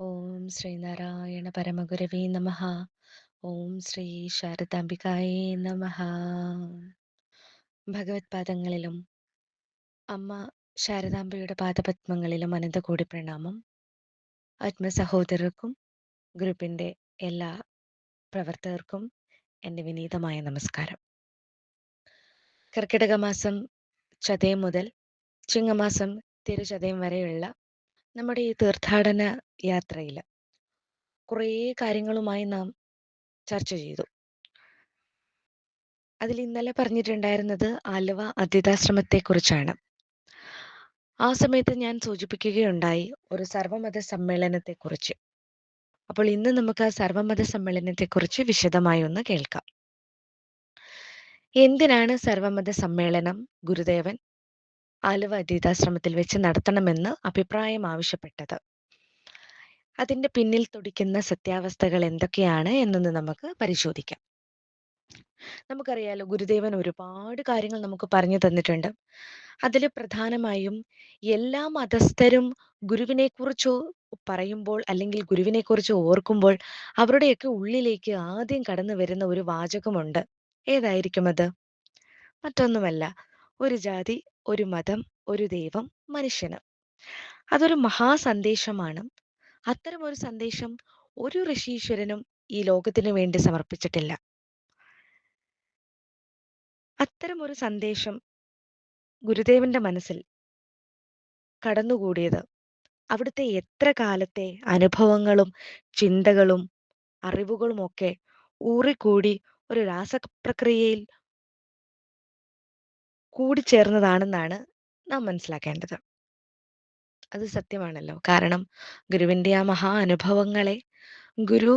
ഓം ശ്രീനാരായണ പരമഗുരവേ നമ. ഓം ശ്രീ ശാരദാംബികായേ നമ. ഭഗവത് പാദങ്ങളിലും അമ്മ ശാരദാംബയുടെ പാദപത്മങ്ങളിലും അനന്തകോടി പ്രണാമം. ആത്മസഹോദരർക്കും ഗ്രൂപ്പിന്റെ എല്ലാ പ്രവർത്തകർക്കും എന്റെ വിനീതമായ നമസ്കാരം. കർക്കിടക മാസം ചതയം മുതൽ ചിങ്ങമാസം തിരുചതയം വരെയുള്ള നമ്മുടെ ഈ തീർത്ഥാടന യാത്രയിൽ കുറേ കാര്യങ്ങളുമായി നാം ചർച്ച ചെയ്തു. അതിൽ ഇന്നലെ പറഞ്ഞിട്ടുണ്ടായിരുന്നത് ആലുവ കുറിച്ചാണ് ആ സമയത്ത് ഞാൻ സൂചിപ്പിക്കുകയുണ്ടായി ഒരു സർവമത സമ്മേളനത്തെക്കുറിച്ച്. അപ്പോൾ ഇന്ന് നമുക്ക് ആ സർവമത സമ്മേളനത്തെക്കുറിച്ച് വിശദമായി ഒന്ന് കേൾക്കാം. എന്തിനാണ് സർവമത സമ്മേളനം ഗുരുദേവൻ ആലുവ അതീതാശ്രമത്തിൽ വെച്ച് നടത്തണമെന്ന് അഭിപ്രായം ആവശ്യപ്പെട്ടത്. അതിന്റെ പിന്നിൽ തുടിക്കുന്ന സത്യാവസ്ഥകൾ എന്തൊക്കെയാണ് എന്നൊന്ന് നമുക്ക് പരിശോധിക്കാം. നമുക്കറിയാലോ ഗുരുദേവൻ ഒരുപാട് കാര്യങ്ങൾ നമുക്ക് പറഞ്ഞു തന്നിട്ടുണ്ട്. അതിൽ പ്രധാനമായും എല്ലാ മതസ്ഥരും ഗുരുവിനെ കുറിച്ച് പറയുമ്പോൾ അല്ലെങ്കിൽ ഗുരുവിനെ കുറിച്ച് ഓർക്കുമ്പോൾ അവരുടെയൊക്കെ ഉള്ളിലേക്ക് ആദ്യം കടന്നു വരുന്ന ഒരു വാചകമുണ്ട്. ഏതായിരിക്കും അത്? മറ്റൊന്നുമല്ല. ഒരു ജാതി ഒരു മതം ഒരു ദൈവം മനുഷ്യന്. അതൊരു മഹാസന്ദേശമാണ്. അത്തരം ഒരു സന്ദേശം ഒരു ഋഷീശ്വരനും ഈ ലോകത്തിനു വേണ്ടി സമർപ്പിച്ചിട്ടില്ല. അത്തരം ഒരു സന്ദേശം ഗുരുദേവന്റെ മനസ്സിൽ കടന്നുകൂടിയത് അവിടുത്തെ എത്ര കാലത്തെ അനുഭവങ്ങളും ചിന്തകളും അറിവുകളും ഒക്കെ ഊറിക്കൂടി ഒരു രാസപ്രക്രിയയിൽ കൂടിച്ചേർന്നതാണെന്നാണ് നാം മനസ്സിലാക്കേണ്ടത്. അത് സത്യമാണല്ലോ. കാരണം ഗുരുവിന്റെ ആ മഹാ അനുഭവങ്ങളെ ഗുരു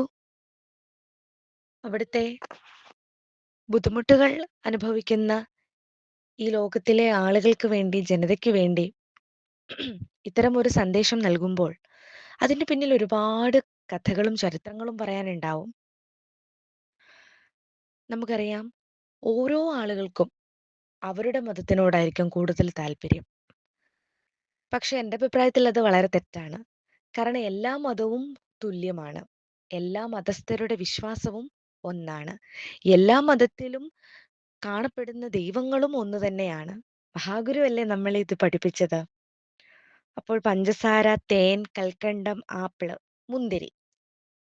അവിടുത്തെ ബുദ്ധിമുട്ടുകൾ അനുഭവിക്കുന്ന ഈ ലോകത്തിലെ ആളുകൾക്ക് വേണ്ടി ജനതയ്ക്ക് വേണ്ടി ഇത്തരം ഒരു സന്ദേശം നൽകുമ്പോൾ അതിന്റെ പിന്നിൽ ഒരുപാട് കഥകളും ചരിത്രങ്ങളും പറയാനുണ്ടാവും. നമുക്കറിയാം ഓരോ ആളുകൾക്കും അവരുടെ മതത്തിനോടായിരിക്കും കൂടുതൽ താല്പര്യം. പക്ഷെ എന്റെ അഭിപ്രായത്തിൽ അത് വളരെ തെറ്റാണ്. കാരണം എല്ലാ മതവും തുല്യമാണ്. എല്ലാ മതസ്ഥരുടെ വിശ്വാസവും ഒന്നാണ്. എല്ലാ മതത്തിലും കാണപ്പെടുന്ന ദൈവങ്ങളും ഒന്ന് തന്നെയാണ്. മഹാഗുരു അല്ലേ നമ്മളെ ഇത് പഠിപ്പിച്ചത്? അപ്പോൾ പഞ്ചസാര തേൻ കൽക്കണ്ടം ആപ്പിൾ മുന്തിരി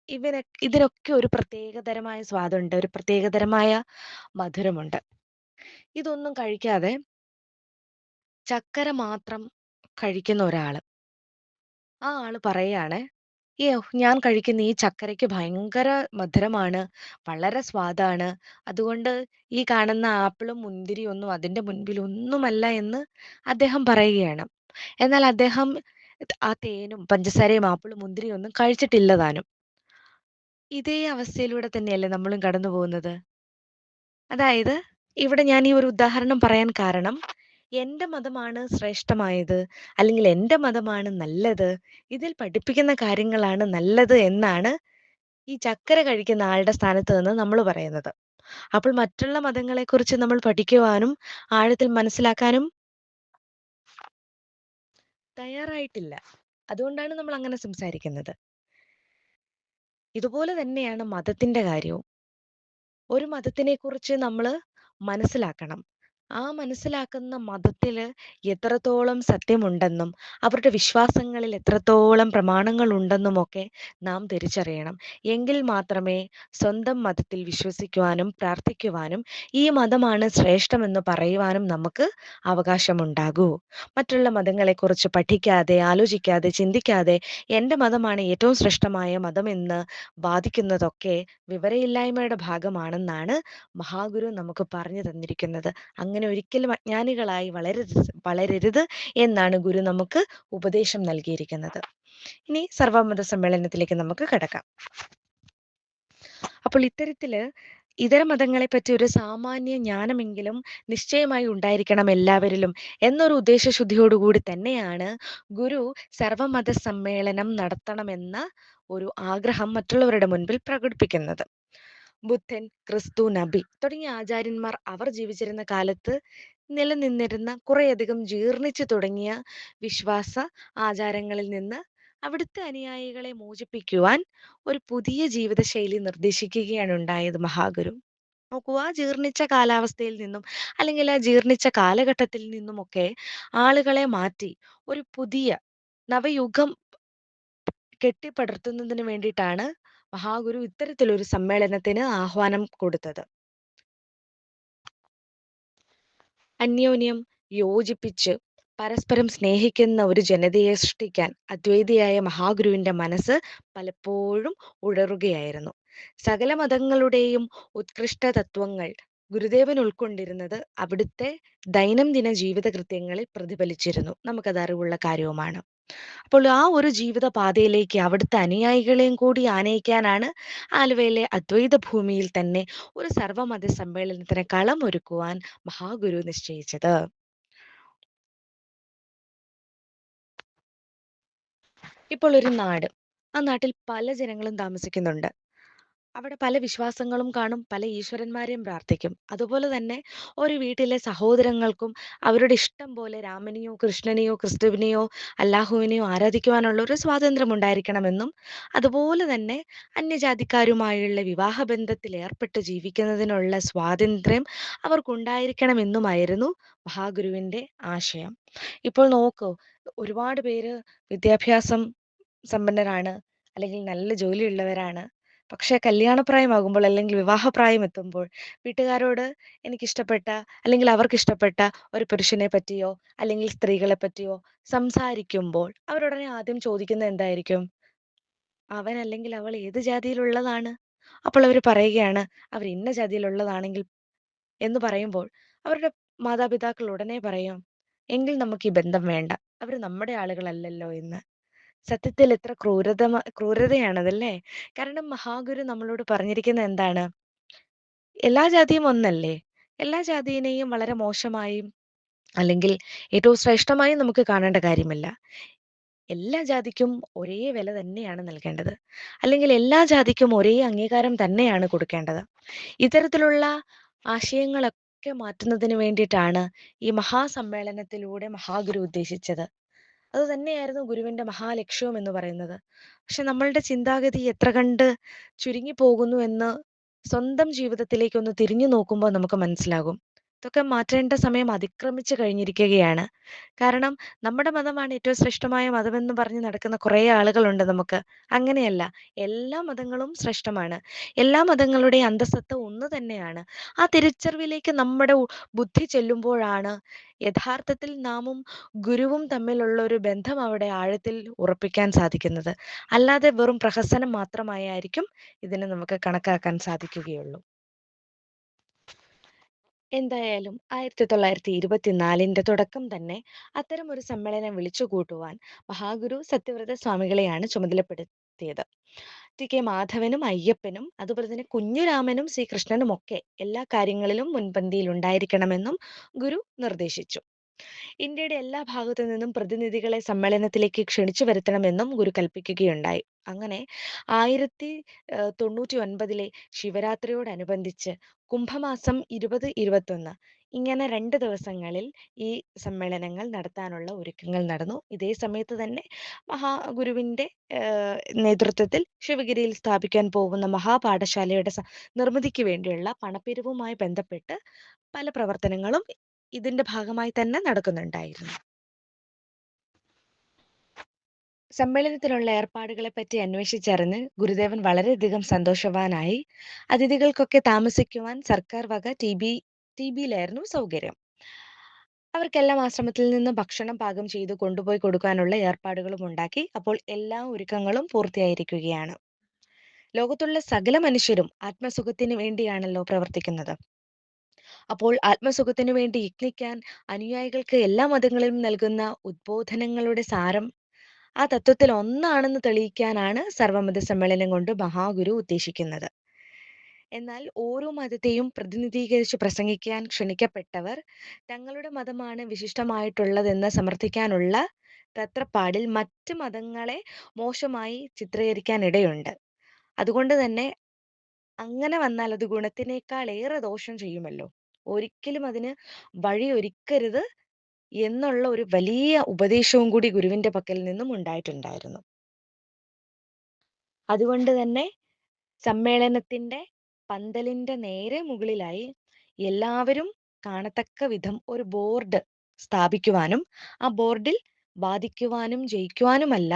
ഇവന ഇതിനൊക്കെ ഒരു പ്രത്യേകതരമായ സ്വാദുണ്ട്. ഒരു പ്രത്യേകതരമായ മധുരമുണ്ട്. ഇതൊന്നും കഴിക്കാതെ ചക്കര മാത്രം കഴിക്കുന്ന ഒരാൾ ആ ആൾ പറയാണ് "യ്യോ! ഞാൻ കഴിക്കുന്ന ഈ ചക്കരയ്ക്ക് ഭയങ്കര മധുരമാണ്. വളരെ സ്വാദാണ്. അതുകൊണ്ട് ഈ കാണുന്ന ആപ്പിളും മുന്തിരിയും ഒന്നും അതിന്റെ മുൻപിൽ ഒന്നുമല്ല" എന്ന് അദ്ദേഹം പറയുകയാണ്. എന്നാൽ അദ്ദേഹം ആ തേനും പഞ്ചസാരയും ആപ്പിളും മുന്തിരിയും ഒന്നും കഴിച്ചിട്ടില്ല താനും. ഇതേ അവസ്ഥയിലൂടെ തന്നെയല്ലേ നമ്മളും കടന്നു പോകുന്നത്? അതായത് ഇവിടെ ഞാൻ ഈ ഒരു ഉദാഹരണം പറയാൻ കാരണം എന്റെ മതമാണ് ശ്രേഷ്ഠമായത് അല്ലെങ്കിൽ എന്റെ മതമാണ് നല്ലത് ഇതിൽ പഠിപ്പിക്കുന്ന കാര്യങ്ങളാണ് നല്ലത് എന്നാണ് ഈ ചക്കര കഴിക്കുന്ന ആളുടെ സ്ഥാനത്ത് നിന്ന് നമ്മൾ പറയുന്നത്. അപ്പോൾ മറ്റുള്ള മതങ്ങളെ കുറിച്ച് നമ്മൾ പഠിക്കുവാനും ആഴത്തിൽ മനസ്സിലാക്കാനും തയ്യാറായിട്ടില്ല. അതുകൊണ്ടാണ് നമ്മൾ അങ്ങനെ സംസാരിക്കുന്നത്. ഇതുപോലെ തന്നെയാണ് മതത്തിന്റെ കാര്യവും. ഒരു മതത്തിനെ കുറിച്ച് നമ്മൾ മനസ്സിലാക്കണം. ആ മനസ്സിലാക്കുന്ന മതത്തിൽ എത്രത്തോളം സത്യമുണ്ടെന്നും അവരുടെ വിശ്വാസങ്ങളിൽ എത്രത്തോളം പ്രമാണങ്ങൾ ഉണ്ടെന്നും ഒക്കെ നാം തിരിച്ചറിയണം. എങ്കിൽ മാത്രമേ സ്വന്തം മതത്തിൽ വിശ്വസിക്കുവാനും പ്രാർത്ഥിക്കുവാനും ഈ മതമാണ് ശ്രേഷ്ഠമെന്ന് പറയുവാനും നമുക്ക് അവകാശമുണ്ടാകൂ. മറ്റുള്ള മതങ്ങളെക്കുറിച്ച് പഠിക്കാതെ ആലോചിക്കാതെ ചിന്തിക്കാതെ എന്റെ മതമാണ് ഏറ്റവും ശ്രേഷ്ഠമായ മതമെന്ന് വാദിക്കുന്നതൊക്കെ വിവരയില്ലായ്മയുടെ ഭാഗമാണെന്നാണ് മഹാഗുരു നമുക്ക് പറഞ്ഞു തന്നിരിക്കുന്നത്. ഒരിക്കലും അജ്ഞാനികളായി വളരരുത് വളരരുത് എന്നാണ് ഗുരു നമുക്ക് ഉപദേശം നൽകിയിരിക്കുന്നത്. ഇനി സർവമത സമ്മേളനത്തിലേക്ക് നമുക്ക് കിടക്കാം. അപ്പോൾ ഇത്തരത്തിൽ ഇതര മതങ്ങളെ പറ്റി ഒരു സാമാന്യ ജ്ഞാനമെങ്കിലും നിശ്ചയമായി ഉണ്ടായിരിക്കണം എല്ലാവരിലും എന്നൊരു ഉദ്ദേശശുദ്ധിയോടുകൂടി തന്നെയാണ് ഗുരു സർവമത സമ്മേളനം നടത്തണമെന്ന ഒരു ആഗ്രഹം മറ്റുള്ളവരുടെ മുൻപിൽ പ്രകടിപ്പിക്കുന്നത്. ബുദ്ധൻ ക്രിസ്തു നബി തുടങ്ങിയ ആചാര്യന്മാർ അവർ ജീവിച്ചിരുന്ന കാലത്ത് നിലനിന്നിരുന്ന കുറേയധികം ജീർണിച്ചു തുടങ്ങിയ വിശ്വാസ ആചാരങ്ങളിൽ നിന്ന് അവിടുത്തെ അനുയായികളെ മോചിപ്പിക്കുവാൻ ഒരു പുതിയ ജീവിതശൈലി നിർദ്ദേശിക്കുകയാണ് ഉണ്ടായത് മഹാഗുരു. നോക്കൂ ആ ജീർണിച്ച കാലാവസ്ഥയിൽ നിന്നും അല്ലെങ്കിൽ ആ ജീർണിച്ച കാലഘട്ടത്തിൽ നിന്നുമൊക്കെ ആളുകളെ മാറ്റി ഒരു പുതിയ നവയുഗം കെട്ടിപ്പടുത്തുന്നതിന് വേണ്ടിയിട്ടാണ് മഹാഗുരു ഇത്തരത്തിലൊരു സമ്മേളനത്തിന് ആഹ്വാനം കൊടുത്തത്. അന്യോന്യം യോജിപ്പിച്ച് പരസ്പരം സ്നേഹിക്കുന്ന ഒരു ജനതയെ സൃഷ്ടിക്കാൻ അദ്വൈതിയായ മഹാഗുരുവിന്റെ മനസ്സ് പലപ്പോഴും ഉഴറുകയായിരുന്നു. സകല മതങ്ങളുടെയും ഉത്കൃഷ്ട തത്വങ്ങൾ ഗുരുദേവൻ ഉൾക്കൊണ്ടിരുന്നത് അവിടുത്തെ ദൈനംദിന ജീവിത കൃത്യങ്ങളിൽ പ്രതിഫലിച്ചിരുന്നു. നമുക്കത് അറിവുള്ള കാര്യവുമാണ്. അപ്പോൾ ആ ഒരു ജീവിത പാതയിലേക്ക് അവിടുത്തെ അനുയായികളെയും കൂടി ആനയിക്കാനാണ് ആലുവയിലെ അദ്വൈത ഭൂമിയിൽ തന്നെ ഒരു സർവമത സമ്മേളനത്തിന് കളമൊരുക്കുവാൻ മഹാഗുരു നിശ്ചയിച്ചത്. ഇപ്പോൾ ഒരു നാട്. ആ നാട്ടിൽ പല ജനങ്ങളും താമസിക്കുന്നുണ്ട്. അവിടെ പല വിശ്വാസങ്ങളും കാണും. പല ഈശ്വരന്മാരെയും പ്രാർത്ഥിക്കും. അതുപോലെ തന്നെ ഒരു വീട്ടിലെ സഹോദരങ്ങൾക്കും അവരുടെ ഇഷ്ടം പോലെ രാമനെയോ, കൃഷ്ണനെയോ, ക്രിസ്തുവിനെയോ, അല്ലാഹുവിനെയോ ആരാധിക്കുവാനുള്ള ഒരു സ്വാതന്ത്ര്യം ഉണ്ടായിരിക്കണമെന്നും അതുപോലെ തന്നെ അന്യജാതിക്കാരുമായുള്ള വിവാഹ ബന്ധത്തിൽ ഏർപ്പെട്ട് ജീവിക്കുന്നതിനുള്ള സ്വാതന്ത്ര്യം അവർക്കുണ്ടായിരിക്കണമെന്നുമായിരുന്നു മഹാഗുരുവിന്റെ ആശയം. ഇപ്പോൾ നോക്കൂ ഒരുപാട് പേര് വിദ്യാഭ്യാസം സമ്പന്നരാണ്. അല്ലെങ്കിൽ നല്ല ജോലിയുള്ളവരാണ്. പക്ഷേ കല്യാണപ്രായമാകുമ്പോൾ അല്ലെങ്കിൽ വിവാഹപ്രായം എത്തുമ്പോൾ വീട്ടുകാരോട് എനിക്കിഷ്ടപ്പെട്ട അല്ലെങ്കിൽ അവർക്കിഷ്ടപ്പെട്ട ഒരു പുരുഷനെ പറ്റിയോ അല്ലെങ്കിൽ സ്ത്രീകളെ പറ്റിയോ സംസാരിക്കുമ്പോൾ അവരുടനെ ആദ്യം ചോദിക്കുന്നത് എന്തായിരിക്കും? അവൻ അല്ലെങ്കിൽ അവൾ ഏത് ജാതിയിലുള്ളതാണ്? അപ്പോൾ അവർ പറയുകയാണ് അവർ ഇന്ന ജാതിയിലുള്ളതാണെങ്കിൽ എന്ന് പറയുമ്പോൾ അവരുടെ മാതാപിതാക്കൾ ഉടനെ പറയും എങ്കിൽ നമുക്ക് ഈ ബന്ധം വേണ്ട. അവർ നമ്മുടെ ആളുകളല്ലല്ലോ എന്ന്. സത്യത്തിൽ എത്ര ക്രൂരതമ ക്രൂരതയാണതല്ലേ? കാരണം മഹാഗുരു നമ്മളോട് പറഞ്ഞിരിക്കുന്നത് എന്താണ്? എല്ലാ ജാതിയും ഒന്നല്ലേ? എല്ലാ ജാതിയിനെയും വളരെ മോശമായും അല്ലെങ്കിൽ ഏറ്റവും ശ്രേഷ്ഠമായും നമുക്ക് കാണേണ്ട കാര്യമില്ല. എല്ലാ ജാതിക്കും ഒരേ വില തന്നെയാണ് നൽകേണ്ടത്. അല്ലെങ്കിൽ എല്ലാ ജാതിക്കും ഒരേ അംഗീകാരം തന്നെയാണ് കൊടുക്കേണ്ടത്. ഇത്തരത്തിലുള്ള ആശയങ്ങളൊക്കെ മാറ്റുന്നതിന് വേണ്ടിയിട്ടാണ് ഈ മഹാസമ്മേളനത്തിലൂടെ മഹാഗുരു ഉദ്ദേശിച്ചത്. അത് തന്നെയായിരുന്നു ഗുരുവിന്റെ മഹാലക്ഷ്യവും എന്ന് പറയുന്നത്. പക്ഷെ നമ്മളുടെ ചിന്താഗതി എത്ര കണ്ട് ചുരുങ്ങി പോകുന്നു എന്ന് സ്വന്തം ജീവിതത്തിലേക്ക് ഒന്ന് തിരിഞ്ഞു നോക്കുമ്പോൾ നമുക്ക് മനസ്സിലാകും. ഇതൊക്കെ മാറ്റേണ്ട സമയം അതിക്രമിച്ചു കഴിഞ്ഞിരിക്കുകയാണ്. കാരണം നമ്മുടെ മതമാണ് ഏറ്റവും ശ്രേഷ്ഠമായ മതമെന്ന് പറഞ്ഞ് നടക്കുന്ന കുറേ ആളുകളുണ്ട് നമുക്ക്. അങ്ങനെയല്ല. എല്ലാ മതങ്ങളും ശ്രേഷ്ഠമാണ്. എല്ലാ മതങ്ങളുടെയും അന്തസത്ത ഒന്ന് തന്നെയാണ്. ആ തിരിച്ചറിവിലേക്ക് നമ്മുടെ ബുദ്ധി ചെല്ലുമ്പോഴാണ് യഥാർത്ഥത്തിൽ നാമും ഗുരുവും തമ്മിലുള്ള ഒരു ബന്ധം അവിടെ ആഴത്തിൽ ഉറപ്പിക്കാൻ സാധിക്കുന്നത്. അല്ലാതെ വെറും പ്രഹസനം മാത്രമായായിരിക്കും ഇതിനെ നമുക്ക് കണക്കാക്കാൻ സാധിക്കുകയുള്ളൂ. എന്തായാലും 1924ന്റെ തുടക്കം തന്നെ അത്തരമൊരു സമ്മേളനം വിളിച്ചു കൂട്ടുവാൻ മഹാഗുരു സത്യവ്രത സ്വാമികളെയാണ് ചുമതലപ്പെടുത്തിയത്. ടി. കെ. മാധവനും അയ്യപ്പനും അതുപോലെ തന്നെ കുഞ്ഞുരാമനും ശ്രീകൃഷ്ണനും ഒക്കെ എല്ലാ കാര്യങ്ങളിലും മുൻപന്തിയിൽ ഉണ്ടായിരിക്കണമെന്നും ഗുരു നിർദ്ദേശിച്ചു. ഇന്ത്യയുടെ എല്ലാ ഭാഗത്തു നിന്നും പ്രതിനിധികളെ സമ്മേളനത്തിലേക്ക് ക്ഷണിച്ചു വരുത്തണമെന്നും ഗുരു കൽപ്പിക്കുകയുണ്ടായി. അങ്ങനെ 1099ലെ ശിവരാത്രിയോടനുബന്ധിച്ച് കുംഭമാസം 20, 21 ഇങ്ങനെ രണ്ട് ദിവസങ്ങളിൽ ഈ സമ്മേളനങ്ങൾ നടത്താനുള്ള ഒരുക്കങ്ങൾ നടന്നു. ഇതേ സമയത്ത് തന്നെ മഹാഗുരുവിന്റെ ഏഹ് നേതൃത്വത്തിൽ ശിവഗിരിയിൽ സ്ഥാപിക്കാൻ പോകുന്ന മഹാപാഠശാലയുടെ നിർമ്മിതിക്ക് വേണ്ടിയുള്ള പണപ്പിരിവുമായി ബന്ധപ്പെട്ട് പല പ്രവർത്തനങ്ങളും ഇതിന്റെ ഭാഗമായി തന്നെ നടക്കുന്നുണ്ടായിരുന്നു. സമ്മേളനത്തിനുള്ള ഏർപ്പാടുകളെ പറ്റി അന്വേഷിച്ചറിഞ്ഞ് ഗുരുദേവൻ വളരെയധികം സന്തോഷവാനായി. അതിഥികൾക്കൊക്കെ താമസിക്കുവാൻ സർക്കാർ വക ടി ബി ടി ബിയിലായിരുന്നു സൗകര്യം. അവർക്കെല്ലാം ആശ്രമത്തിൽ നിന്ന് ഭക്ഷണം പാകം ചെയ്ത് കൊണ്ടുപോയി കൊടുക്കാനുള്ള ഏർപ്പാടുകളും ഉണ്ടാക്കി. അപ്പോൾ എല്ലാ ഒരുക്കങ്ങളും പൂർത്തിയായിരിക്കുകയാണ്. ലോകത്തുള്ള സകല മനുഷ്യരും ആത്മസുഖത്തിന് വേണ്ടിയാണല്ലോ പ്രവർത്തിക്കുന്നത്. അപ്പോൾ ആത്മസുഖത്തിനു വേണ്ടി യജ്ഞിക്കാൻ അനുയായികൾക്ക് എല്ലാ മതങ്ങളിലും നൽകുന്ന ഉദ്ബോധനങ്ങളുടെ സാരം ആ തത്വത്തിൽ ഒന്നാണെന്ന് തെളിയിക്കാനാണ് സർവമത സമ്മേളനം കൊണ്ട് മഹാഗുരു ഉദ്ദേശിക്കുന്നത്. എന്നാൽ ഓരോ മതത്തെയും പ്രതിനിധീകരിച്ച് പ്രസംഗിക്കാൻ ക്ഷണിക്കപ്പെട്ടവർ തങ്ങളുടെ മതമാണ് വിശിഷ്ടമായിട്ടുള്ളതെന്ന് സമർത്ഥിക്കാനുള്ള തത്രപ്പാടിൽ മറ്റ് മതങ്ങളെ മോശമായി ചിത്രീകരിക്കാൻ ഇടയുണ്ട്. അതുകൊണ്ട് തന്നെ അങ്ങനെ വന്നാൽ അത് ഗുണത്തിനേക്കാൾ ഏറെ ദോഷം ചെയ്യുമല്ലോ. ഒരിക്കലും അതിന് വഴിയൊരുക്കരുത് എന്നുള്ള ഒരു വലിയ ഉപദേശവും കൂടി ഗുരുവിന്റെ പക്കൽ നിന്നും ഉണ്ടായിട്ടുണ്ടായിരുന്നു. അതുകൊണ്ട് തന്നെ സമ്മേളനത്തിന്റെ പന്തലിന്റെ നേരെ മുകളിലായി എല്ലാവരും കാണത്തക്ക വിധം ഒരു ബോർഡ് സ്ഥാപിക്കുവാനും ആ ബോർഡിൽ ബാധിക്കുവാനും ജയിക്കുവാനുമല്ല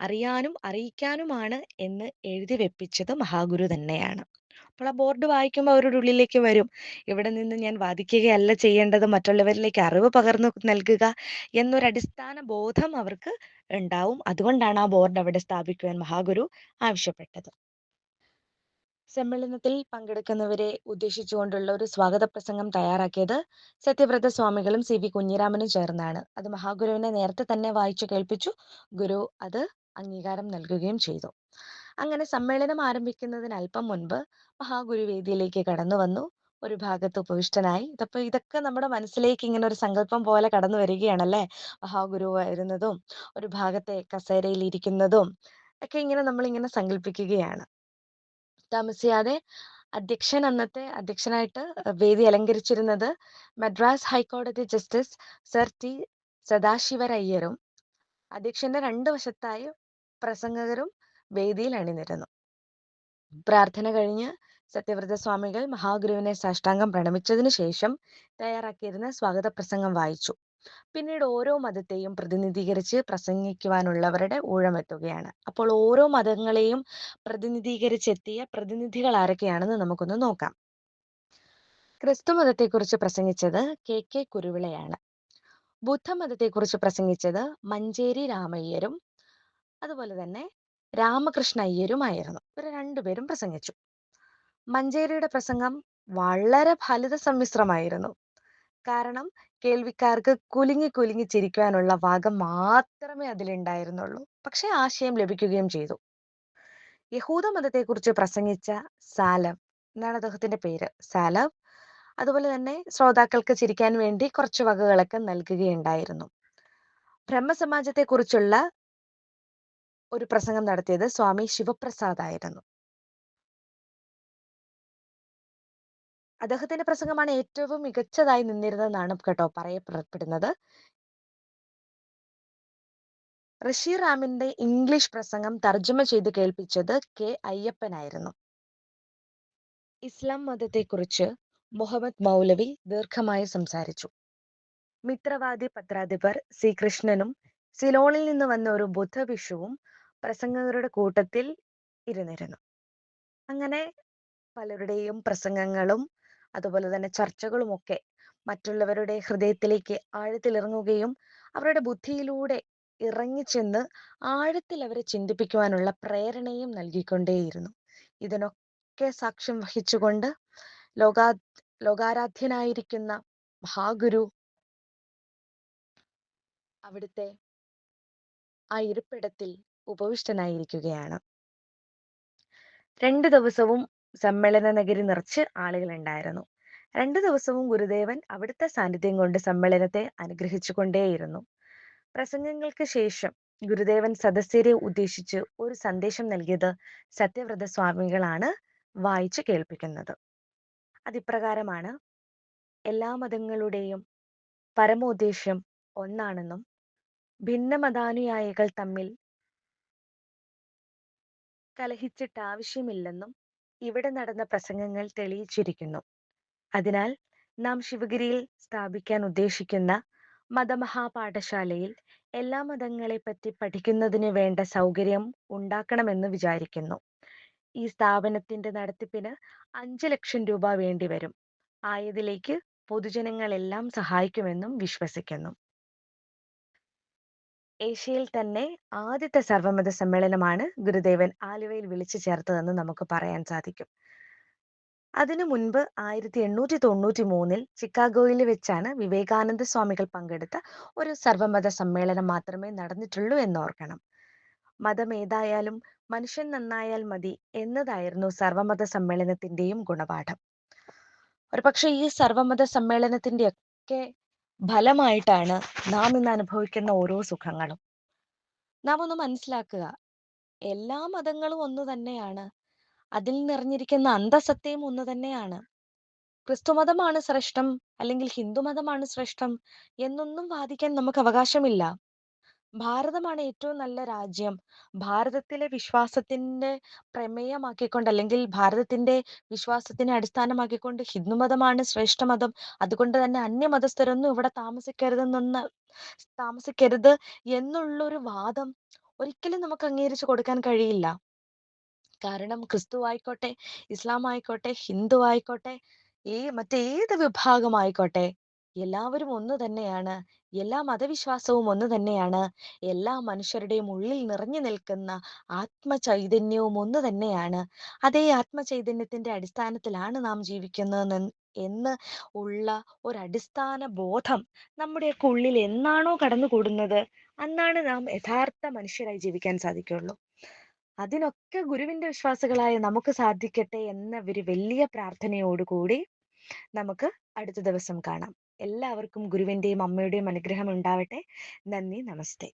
അറിയാനും അറിയിക്കാനുമാണ് എന്ന് എഴുതി വെപ്പിച്ചത് മഹാഗുരു തന്നെയാണ് അപ്പോൾ ആ ബോർഡ് വായിക്കുമ്പോൾ അവരുടെ ഉള്ളിലേക്ക് വരും. ഇവിടെ നിന്ന് ഞാൻ വാദിക്കുകയല്ല ചെയ്യേണ്ടത് മറ്റുള്ളവരിലേക്ക് അറിവ് പകർന്നു നൽകുക എന്നൊരു അടിസ്ഥാന ബോധം അവർക്ക് ഉണ്ടാവും. അതുകൊണ്ടാണ് ആ ബോർഡ് അവിടെ സ്ഥാപിക്കുവാൻ മഹാഗുരു ആവശ്യപ്പെട്ടത്. സമ്മേളനത്തിൽ പങ്കെടുക്കുന്നവരെ ഉദ്ദേശിച്ചുകൊണ്ടുള്ള ഒരു സ്വാഗത പ്രസംഗം തയ്യാറാക്കിയത് സത്യവ്രത സ്വാമികളും സി വി കുഞ്ഞിരാമനും ചേർന്നാണ്. അത് മഹാഗുരുവിനെ നേരത്തെ തന്നെ വായിച്ചു കേൾപ്പിച്ചു. ഗുരു അത് അംഗീകാരം നൽകുകയും ചെയ്തു. അങ്ങനെ സമ്മേളനം ആരംഭിക്കുന്നതിന് അല്പം മുൻപ് മഹാഗുരുവേദിയിലേക്ക് കടന്നു വന്നു. ഒരു ഭാഗത്ത് ഉപവിഷ്ടനായി. ഇതപ്പോ ഇതൊക്കെ നമ്മുടെ മനസ്സിലേക്ക് ഇങ്ങനെ ഒരു സങ്കല്പം പോലെ കടന്നു വരികയാണല്ലേ? മഹാഗുരു വരുന്നതും ഒരു ഭാഗത്തെ കസേരയിൽ ഇരിക്കുന്നതും ഒക്കെ ഇങ്ങനെ നമ്മൾ ഇങ്ങനെ സങ്കല്പിക്കുകയാണ്. താമസിയാതെ അധ്യക്ഷൻ അന്നത്തെ അധ്യക്ഷനായിട്ട് വേദി അലങ്കരിച്ചിരുന്നത് മദ്രാസ് ഹൈക്കോടതി ജസ്റ്റിസ് സർ ടി സദാശിവരയ്യരും. അധ്യക്ഷന്റെ രണ്ട് വശത്തായി പ്രസംഗകരും വേദിയിൽ അണിനിരന്നു. പ്രാർത്ഥന കഴിഞ്ഞ് സത്യവ്രത സ്വാമികൾ മഹാഗുരുവിനെ സാഷ്ടാംഗം പ്രണമിച്ചതിനു ശേഷം തയ്യാറാക്കിയിരുന്ന സ്വാഗത പ്രസംഗം വായിച്ചു. പിന്നീട് ഓരോ മതത്തെയും പ്രതിനിധീകരിച്ച് പ്രസംഗിക്കുവാനുള്ളവരുടെ ഊഴമെത്തുകയാണ്. അപ്പോൾ ഓരോ മതങ്ങളെയും പ്രതിനിധീകരിച്ചെത്തിയ പ്രതിനിധികൾ ആരൊക്കെയാണെന്ന് നമുക്കൊന്ന് നോക്കാം. ക്രിസ്തു മതത്തെക്കുറിച്ച് പ്രസംഗിച്ചത് കെ കെ കുരുവിളയാണ്. ബുദ്ധമതത്തെക്കുറിച്ച് പ്രസംഗിച്ചത് മഞ്ചേരി രാമയ്യരും അതുപോലെ തന്നെ രാമകൃഷ്ണ അയ്യരുമായിരുന്നു ഇവർ രണ്ടുപേരും പ്രസംഗിച്ചു. മഞ്ചേരിയുടെ പ്രസംഗം വളരെ ഫലിത സമ്മിശ്രമായിരുന്നു. കാരണം കേൾവിക്കാർക്ക് കുലുങ്ങി കുലുങ്ങി ചിരിക്കുവാനുള്ള വാഗം മാത്രമേ അതിലുണ്ടായിരുന്നുള്ളൂ. പക്ഷെ ആശയം ലഭിക്കുകയും ചെയ്തു. യഹൂദ മതത്തെക്കുറിച്ച് പ്രസംഗിച്ച സാലം എന്നാണ് അദ്ദേഹത്തിന്റെ പേര്. സാലം അതുപോലെ തന്നെ ശ്രോതാക്കൾക്ക് ചിരിക്കാൻ വേണ്ടി കുറച്ച് വകകളൊക്കെ നൽകുകയുണ്ടായിരുന്നു. ബ്രഹ്മസമാജത്തെക്കുറിച്ചുള്ള ഒരു പ്രസംഗം നടത്തിയത് സ്വാമി ശിവപ്രസാദ് ആയിരുന്നു അദ്ദേഹത്തിന്റെ പ്രസംഗമാണ് ഏറ്റവും മികച്ചതായി നിന്നിരുന്നതെന്നാണ് കേട്ടോ പറയപ്പെടുന്നത് ഋഷി റാമിന്റെ ഇംഗ്ലീഷ് പ്രസംഗം തർജമ ചെയ്ത് കേൾപ്പിച്ചത് കെ അയ്യപ്പനായിരുന്നു. ഇസ്ലാം മതത്തെക്കുറിച്ച് മുഹമ്മദ് മൗലവി ദീർഘമായി സംസാരിച്ചു. മിത്രവാദി പത്രാധിപർ സി കൃഷ്ണനും സിലോണിൽ നിന്ന് വന്ന ഒരു ബുദ്ധഭിഷുവും പ്രസംഗകരുടെ കൂട്ടത്തിൽ ഇരുന്നിരുന്നു. അങ്ങനെ പലരുടെയും പ്രസംഗങ്ങളും അതുപോലെ തന്നെ ചർച്ചകളുമൊക്കെ മറ്റുള്ളവരുടെ ഹൃദയത്തിലേക്ക് ആഴത്തിലിറങ്ങുകയും അവരുടെ ബുദ്ധിയിലൂടെ ഇറങ്ങിച്ചെന്ന് ആഴത്തിൽ അവരെ ചിന്തിപ്പിക്കുവാനുള്ള പ്രേരണയും നൽകിക്കൊണ്ടേയിരുന്നു. ഇതിനൊക്കെ സാക്ഷ്യം വഹിച്ചുകൊണ്ട് ലോകാ ലോകാരാധ്യനായിരിക്കുന്ന മഹാഗുരു അവിടുത്തെ ആ ഇരിപ്പിടത്തിൽ ഉപവിഷ്ടനായിരിക്കുകയാണ്. രണ്ടു ദിവസവും സമ്മേളന നഗരി നിറച്ച് ആളുകൾ ഉണ്ടായിരുന്നു രണ്ടു ദിവസവും ഗുരുദേവൻ അവിടുത്തെ സാന്നിധ്യം കൊണ്ട് സമ്മേളനത്തെ അനുഗ്രഹിച്ചുകൊണ്ടേയിരുന്നു. പ്രസംഗങ്ങൾക്ക് ശേഷം ഗുരുദേവൻ സദസ്യരെ ഉദ്ദേശിച്ച് ഒരു സന്ദേശം നൽകിയത് സത്യവ്രത സ്വാമികളാണ് വായിച്ചു കേൾപ്പിക്കുന്നത്. അതിപ്രകാരമാണ് എല്ലാ മതങ്ങളുടെയും പരമോദ്ദേശ്യം ഒന്നാണെന്നും ഭിന്ന ഭിന്നമതാനുയായികൾ തമ്മിൽ കലഹിച്ചിട്ട് ആവശ്യമില്ലെന്നും ഇവിടെ നടന്ന പ്രസംഗങ്ങൾ തെളിയിച്ചിരിക്കുന്നു. അതിനാൽ നാം ശിവഗിരിയിൽ സ്ഥാപിക്കാൻ ഉദ്ദേശിക്കുന്ന മതമഹാപാഠശാലയിൽ എല്ലാ മതങ്ങളെ പറ്റി പഠിക്കുന്നതിന് വേണ്ട സൗകര്യം ഉണ്ടാക്കണമെന്ന് വിചാരിക്കുന്നു. ഈ സ്ഥാപനത്തിന്റെ നടത്തിപ്പിന് അഞ്ച് ലക്ഷം രൂപ വേണ്ടിവരും. ആയതിലേക്ക് പൊതുജനങ്ങളെല്ലാം സഹായിക്കുമെന്നും വിശ്വസിക്കുന്നു. ഏഷ്യയിൽ തന്നെ ആദ്യത്തെ സർവമത സമ്മേളനമാണ് ഗുരുദേവൻ ആലുവയിൽ വിളിച്ചു ചേർത്തതെന്ന് നമുക്ക് പറയാൻ സാധിക്കും. അതിനു മുൻപ് ആയിരത്തി എണ്ണൂറ്റി തൊണ്ണൂറ്റി മൂന്നിൽ ചിക്കാഗോയിൽ വെച്ചാണ് വിവേകാനന്ദ സ്വാമികൾ പങ്കെടുത്ത ഒരു സർവമത സമ്മേളനം മാത്രമേ നടന്നിട്ടുള്ളൂ എന്നോർക്കണം മതം ഏതായാലും മനുഷ്യൻ നന്നായാൽ മതി എന്നതായിരുന്നു സർവമത സമ്മേളനത്തിന്റെയും ഗുണപാഠം. ഒരുപക്ഷെ ഈ സർവമത സമ്മേളനത്തിന്റെ ഒക്കെ ഫലമായിട്ടാണ് നാം ഇന്ന് അനുഭവിക്കുന്ന ഓരോ സുഖങ്ങളും. നാം ഒന്ന് മനസ്സിലാക്കുക. എല്ലാ മതങ്ങളും ഒന്ന് തന്നെയാണ്. അതിൽ നിറഞ്ഞിരിക്കുന്ന അന്തസത്തയും ഒന്ന് തന്നെയാണ്. ക്രിസ്തുമതമാണ് ശ്രേഷ്ഠം അല്ലെങ്കിൽ ഹിന്ദുമതമാണ് ശ്രേഷ്ഠം എന്നൊന്നും വാദിക്കാൻ നമുക്ക് അവകാശമില്ല. ഭാരതമാണ് ഏറ്റവും നല്ല രാജ്യം. ഭാരതത്തിലെ വിശ്വാസത്തിന്റെ പ്രമേയമാക്കിക്കൊണ്ട് അല്ലെങ്കിൽ ഭാരതത്തിന്റെ വിശ്വാസത്തിനെ അടിസ്ഥാനമാക്കിക്കൊണ്ട് ഹിന്ദുമതമാണ് ശ്രേഷ്ഠമതം. അതുകൊണ്ട് തന്നെ അന്യമതസ്ഥരൊന്നും ഇവിടെ താമസിക്കരുതെന്നൊന്ന് താമസിക്കരുത് എന്നുള്ളൊരു വാദം ഒരിക്കലും നമുക്ക് അംഗീകരിച്ചു കൊടുക്കാൻ കഴിയില്ല. കാരണം ക്രിസ്തു ആയിക്കോട്ടെ, ഇസ്ലാം ആയിക്കോട്ടെ, ഹിന്ദു ആയിക്കോട്ടെ, ഈ മറ്റേത് വിഭാഗമായിക്കോട്ടെ എല്ലാവരും ഒന്ന് തന്നെയാണ്. എല്ലാ മതവിശ്വാസവും ഒന്ന് തന്നെയാണ്. എല്ലാ മനുഷ്യരുടെയും ഉള്ളിൽ നിറഞ്ഞു നിൽക്കുന്ന ആത്മചൈതന്യവും ഒന്ന് തന്നെയാണ്. അതേ ആത്മചൈതന്യത്തിന്റെ അടിസ്ഥാനത്തിലാണ് നാം ജീവിക്കുന്നത് എന്ന് ഉള്ള ഒരടിസ്ഥാന ബോധം നമ്മുടെയൊക്കെ ഉള്ളിൽ എന്നാണോ കടന്നുകൂടുന്നത് അന്നാണ് നാം യഥാർത്ഥ മനുഷ്യരായി ജീവിക്കാൻ സാധിക്കുള്ളൂ അതിനൊക്കെ ഗുരുവിന്റെ വിശ്വാസികളായ നമുക്ക് സാധിക്കട്ടെ എന്ന ഒരു വലിയ പ്രാർത്ഥനയോടുകൂടി നമുക്ക് അടുത്ത ദിവസം കാണാം. എല്ലാവർക്കും ഗുരുവിന്റെയും അമ്മയുടെയും അനുഗ്രഹം ഉണ്ടാവട്ടെ. നന്ദി, നമസ്തേ.